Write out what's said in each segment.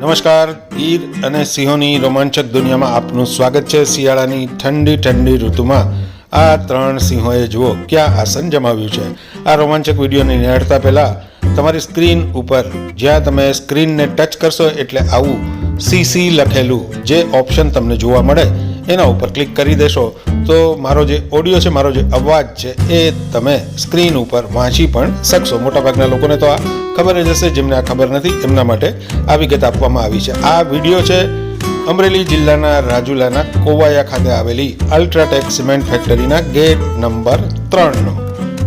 નમસ્કાર ગીર અને સિંહોની રોમાંચક દુનિયામાં આપનું સ્વાગત છે શિયાળાની ઠંડી ઠંડી ઋતુમાં. આ ત્રણ સિંહોએ જુઓ, ક્યાં આસન જમાવ્યું છે. આ રોમાંચક વિડીયોને નિહાળતા પહેલાં તમારી સ્ક્રીન ઉપર જ્યાં તમે સ્ક્રીનને ટચ કરશો એટલે આવું સીસી લખેલું જે ઓપ્શન તમને જોવા મળે, એના ઉપર ક્લિક કરી દેશો. તો મારો જે ઓડિયો છે, મારો જે અવાજ છે, એ તમે સ્ક્રીન ઉપર વાંચી પણ શકશો. મોટાભાગના લોકોને તો આ ખબર જ હશે, જેમને આ ખબર નથી, એમના માટે આ વિગત આપવામાં આવી છે. આ વીડિયો છે અમરેલી જિલ્લાના રાજુલાના કોવાયા ખાતે આવેલી અલ્ટ્રાટેક સિમેન્ટ ફેક્ટરીના ગેટ નંબર ત્રણનો.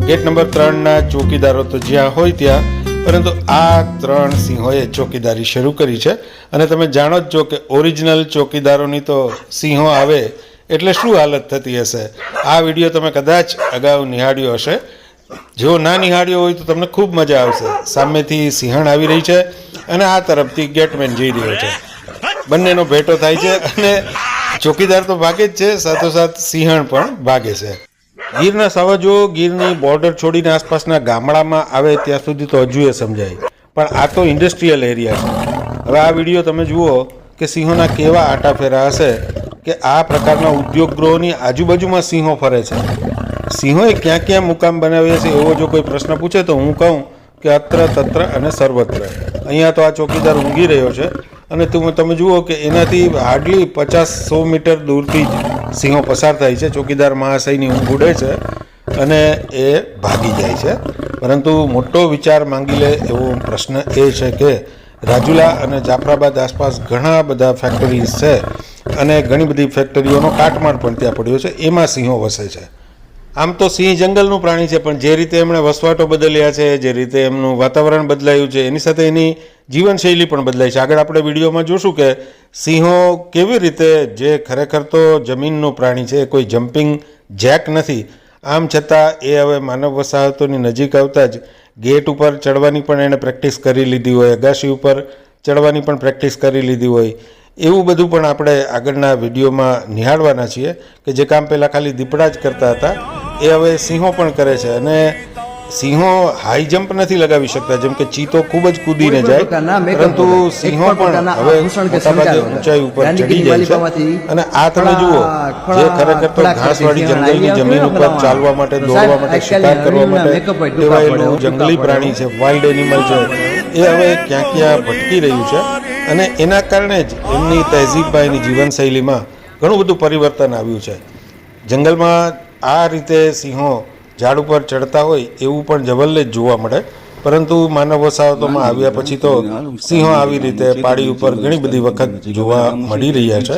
ગેટ નંબર ત્રણના ચોકીદારો તો જ્યાં હોય ત્યાં, પરંતુ આ ત્રણ સિંહોએ ચોકીદારી શરૂ કરી છે. અને તમે જાણો જ છો કે ઓરિજિનલ ચોકીદારોની તો સિંહો આવે એટલે શું હાલત થતી હશે? આ વીડિયો તમે કદાચ અગાઉ નિહાળ્યો હશે. જો ના નિહાળ્યો હોય તો તમને ખૂબ મજા આવશે. સામેથી સિંહણ આવી રહી છે અને આ તરફથી ગેટમેન જઈ રહ્યો છે. બંનેનો ભેટો થાય છે અને ચોકીદાર તો ભાગે જ છે, સાથોસાથ સિંહણ પણ ભાગે છે. ગીરના સાવજો, ગીરની બોર્ડર છોડીને આસપાસના ગામડામાં આવે ત્યાં સુધી તો હજુ એ સમજાય. પણ આ તો ઇન્ડસ્ટ્રીયલ એરિયા છે. હવે આ વીડિયો તમે જુઓ કે સિંહોના કેવા આટાફેરા હશે. કે આ પ્રકારના ઉદ્યોગ ગૃહોની આજુબાજુમાં સિંહો ફરે છે. સિંહોએ ક્યાં ક્યાં મુકામ બનાવ્યા છે એવો જો કોઈ પ્રશ્ન પૂછે તો હું કહું કે અત્ર, તત્ર અને સર્વત્ર. અહીંયા તો આ ચોકીદાર ઊંઘી રહ્યો છે અને તમે જુઓ કે એનાથી હાર્ડલી પચાસ સો મીટર દૂરથી જ સિંહો પસાર થાય છે. ચોકીદાર મહાશયની ઊંઘ ઉડે છે અને એ ભાગી જાય છે. પરંતુ મોટો વિચાર માંગી લે એવો પ્રશ્ન એ છે કે રાજુલા અને જાફરાબાદ આસપાસ ઘણા બધા ફેક્ટરીઝ છે. અને ઘણી બધી ફેક્ટરીઓનો કાટમાળ પણ ત્યાં પડ્યો છે. એમાં સિંહો વસે છે. આમ તો સિંહ જંગલનું પ્રાણી છે, પણ જે રીતે એમણે વસવાટો બદલ્યા છે, જે રીતે એમનું વાતાવરણ બદલાયું છે, એની સાથે એની જીવનશૈલી પણ બદલાઈ છે. આગળ આપણે વિડીયોમાં જોશું કે સિંહો કેવી રીતે જે ખરેખર તો જમીનનું પ્રાણી છે કોઈ જમ્પિંગ જેક નથી. આમ છતાં એ હવે માનવ વસાહતોની નજીક આવતા જ ગેટ ઉપર ચડવાની પણ એણે પ્રેક્ટિસ કરી લીધી હોય, અગાશી ઉપર ચડવાની પણ પ્રેક્ટિસ કરી લીધી હોય. એવું બધું પણ આપણે આગળના વિડીયોમાં નિહાળવાના છીએ કે જે કામ પહેલાં ખાલી દીપડા જ કરતા હતા એ હવે સિંહો પણ કરે છે. અને સિંહો હાઈ જમ્પ નથી લગાવી શકતા જેમ કે ચીતો ખૂબ જ કૂદીને જાય પરંતુ સિંહો પણ હવે મોટાભાગે ઊંચાઈ ઉપર ચડી જાય છે. અને આ તમે જુઓ જે ખરેખર તો ઘાસવાળી જંગલની જમીન ઉપર ચાલવા માટે દોડવા માટે શિકાર કરવા માટે એવા પડે, જંગલી પ્રાણી છે વાઇલ્ડ એનિમલ છે એ હવે ક્યાં ક્યાં ભટકી રહ્યું છે. અને એના કારણે જ એમની તહેઝીબભાઈની જીવનશૈલીમાં ઘણું બધું પરિવર્તન આવ્યું છે. જંગલમાં આ રીતે સિંહો ઝાડ ઉપર ચડતા હોય એવું પણ જવલ્લે જ જોવા મળે. પરંતુ માનવ વસાહતોમાં આવ્યા પછી તો સિંહો આવી રીતે પાડી ઉપર ઘણી બધી વખત જોવા મળી રહ્યા છે.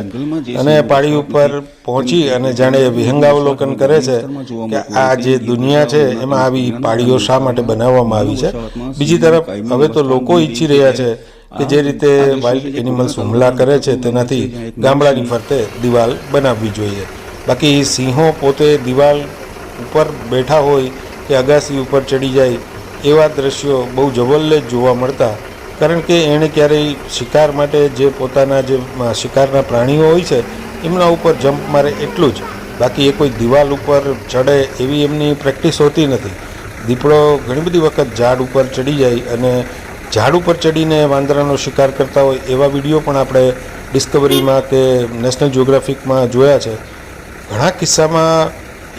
અને પાડી ઉપર પહોંચી અને જાણે વિહંગાવલોકન કરે છે કે આ જે દુનિયા છે, એમાં આવી પાડીઓ શા માટે બનાવવામાં આવી છે? બીજી તરફ, હવે તો લોકો ઈચ્છી રહ્યા છે કે જે રીતે વાઇલ્ડ એનિમલ્સ હુમલા કરે છે તેનાથી ગામડાની ફરતે દિવાલ બનાવવી જોઈએ. બાકી સિંહો પોતે દિવાલ ઉપર બેઠા હોય કે અગાસી ઉપર ચડી જાય, એવા દ્રશ્યો બહુ જવલ્લે જોવા મળતા. કારણ કે એણે ક્યારેય શિકાર માટે જે પોતાના જે શિકારના પ્રાણીઓ હોય છે, એમના ઉપર જમ્પ મારે એટલું જ. બાકી એ કોઈ દિવાલ ઉપર ચડે એવી એમની પ્રેક્ટિસ હોતી નથી. દીપડો ઘણી બધી વખત ઝાડ ઉપર ચડી જાય અને ઝાડ ઉપર ચડીને વાંદરાનો શિકાર કરતા હોય એવા વીડિયો પણ આપણે ડિસ્કવરીમાં કે નેશનલ જિયોગ્રાફિકમાં જોયા છે. ઘણા કિસ્સામાં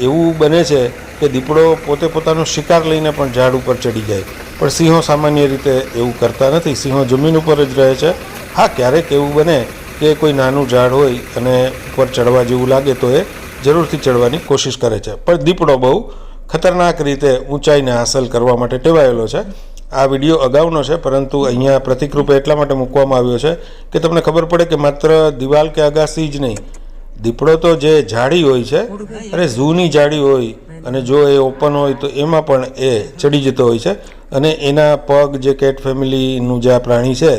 એવું બને છે કે દીપડો પોતે પોતાનો શિકાર લઈને પણ ઝાડ ઉપર ચડી જાય. પણ સિંહો સામાન્ય રીતે એવું કરતા નથી. સિંહો જમીન ઉપર જ રહે છે. હા, ક્યારેક એવું બને કે કોઈ નાનું ઝાડ હોય અને ઉપર ચડવા જેવું લાગે તો એ જરૂરથી ચડવાની કોશિશ કરે છે. પણ દીપડો બહુ ખતરનાક રીતે ઊંચાઈને હાંસલ કરવા માટે ટેવાયેલો છે. આ વીડિયો અગાઉનો છે, પરંતુ અહીંયા પ્રતિકરૂપે એટલા માટે મૂકવામાં આવ્યો છે કે તમને ખબર પડે કે માત્ર દિવાલ કે અગાસી જ નહીં, દીપડો તો જે જાડી હોય છે અને ઝૂની જાડી હોય અને જો એ ઓપન હોય તો એમાં પણ એ ચડી જતો હોય છે અને એના પગ જે કેટ ફેમિલીનું જે આ પ્રાણી છે,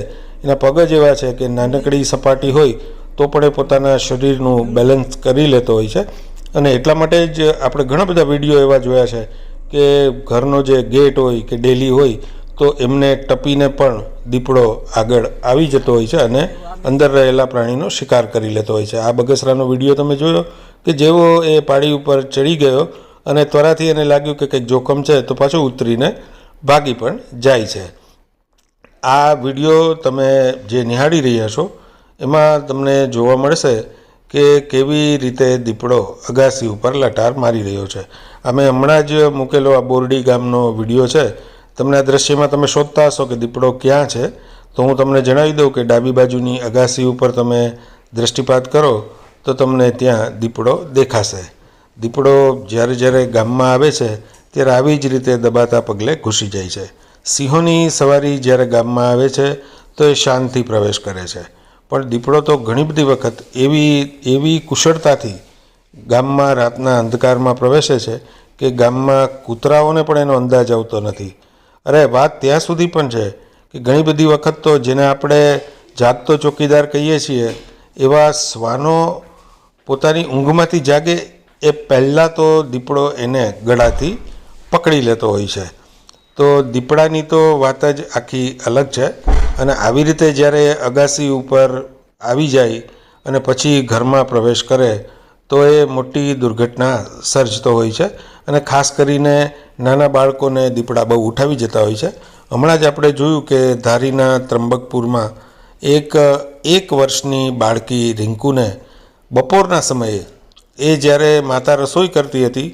એના પગ જ એવા છે કે નાનકડી સપાટી હોય તો પણ એ પોતાના શરીરનું બેલેન્સ કરી લેતો હોય છે. અને એટલા માટે જ આપણે ઘણા બધા વીડિયો એવા જોયા છે કે ઘરનો જે ગેટ હોય કે ડેલી હોય તો એમને ટપીને પણ દીપડો આગળ આવી જતો હોય છે અને અંદર રહેલા પ્રાણીનો શિકાર કરી લેતો હોય છે. આ બગસરાનો વીડિયો તમે જોયો કે જેવો એ પાડી ઉપર ચડી ગયો અને ત્વરાથી એને લાગ્યું કે કંઈક જોખમ છે તો પાછો ઉતરીને ભાગી પણ જાય છે. આ વીડિયો તમે જે નિહાળી રહ્યા છો, એમાં તમને જોવા મળશે કે કેવી રીતે દીપડો અગાસી ઉપર લટાર મારી રહ્યો છે. અમે હમણાં જ મૂકેલો આ બોરડી ગામનો વીડિયો છે. તમને આ દ્રશ્યમાં તમે શોધતા હશો કે દીપડો ક્યાં છે, તો હું તમને જણાવી દઉં કે ડાબી બાજુની અગાસી ઉપર તમે દૃષ્ટિપાત કરો, તો તમને ત્યાં દીપડો દેખાશે. દીપડો જ્યારે જ્યારે ગામમાં આવે છે, ત્યારે આવી જ રીતે દબાતા પગલે ઘૂસી જાય છે. સિંહોની સવારી જ્યારે ગામમાં આવે છે, તો એ શાંતિ પ્રવેશ કરે છે. પણ દીપડો તો ઘણી બધી વખત એવી એવી કુશળતાથી ગામમાં રાતના અંધકારમાં પ્રવેશે છે કે ગામમાં કૂતરાઓને પણ એનો અંદાજ આવતો નથી. અરે, વાત ત્યાં સુધી પણ છે કે ઘણી બધી વખત તો જેને આપણે જાગતો ચોકીદાર કહીએ છીએ, એવા શ્વાનો પોતાની ઊંઘમાંથી જાગે એ પહેલાં તો દીપડો એને ગળાથી પકડી લેતો હોય છે. તો દીપડાની તો વાત જ આખી અલગ છે અને આવી રીતે જ્યારે અગાસી ઉપર આવી જાય અને પછી ઘરમાં પ્રવેશ કરે તો એ મોટી દુર્ઘટના સર્જતો હોય છે અને ખાસ કરીને નાના બાળકોને દીપડા બહુ ઉઠાવી જતા હોય છે. હમણાં જ આપણે જોયું કે ધારીના ત્રંબકપુરમાં એક એક વર્ષની બાળકી રિંકુને બપોરના સમયે એ જ્યારે માતા રસોઈ કરતી હતી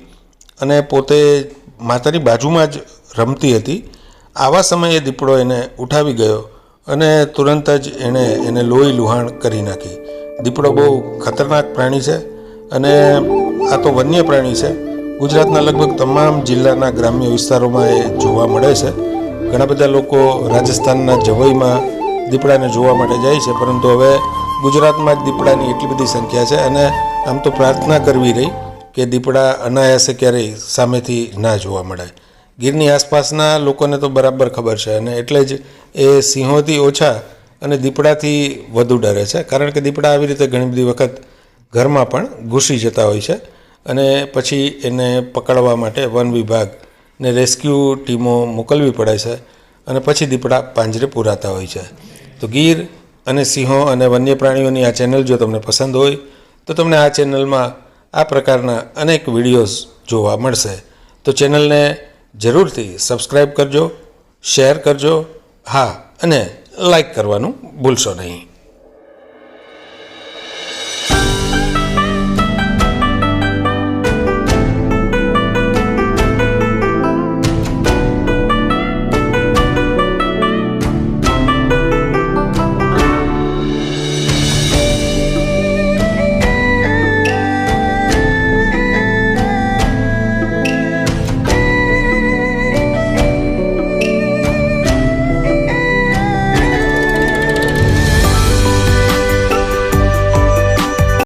અને પોતે માતાની બાજુમાં જ રમતી હતી, આવા સમયે દીપડો એને ઉઠાવી ગયો અને તુરંત જ એણે એને લોહી લુહાણ કરી નાખી. દીપડો બહુ ખતરનાક પ્રાણી છે અને આ તો વન્ય પ્રાણી છે. ગુજરાતના લગભગ તમામ જિલ્લાના ગ્રામ્ય વિસ્તારોમાં એ જોવા મળે છે. ઘણા બધા લોકો રાજસ્થાનના જવઈમાં દીપડાને જોવા માટે જાય છે, પરંતુ હવે ગુજરાતમાં જ દીપડાની એટલી બધી સંખ્યા છે અને આમ તો પ્રાર્થના કરવી રહી કે દીપડા અનાયાસે ક્યારેય સામેથી ના જોવા મળે. ગીરની આસપાસના લોકોને તો બરાબર ખબર છે અને એટલે જ એ સિંહોથી ઓછા અને દીપડાથી વધુ ડરે છે. કારણ કે દીપડા આવી રીતે ઘણી બધી વખત ઘરમાં પણ ઘૂસી જતા હોય છે અને પછી એને પકડવા માટે વન વિભાગને રેસ્ક્યુ ટીમો મોકલવી પડે છે અને પછી દીપડા પાંજરે પૂરાતા હોય છે. તો ગીર અને સિંહો અને વન્ય પ્રાણીઓની આ ચેનલ જો તમને પસંદ હોય, તો તમને આ ચેનલમાં આ પ્રકારના અનેક વિડીયોઝ જોવા મળશે. તો ચેનલને જરૂરથી સબસ્ક્રાઈબ કરજો, શેર કરજો, હા, અને લાઈક કરવાનું ભૂલશો નહીં.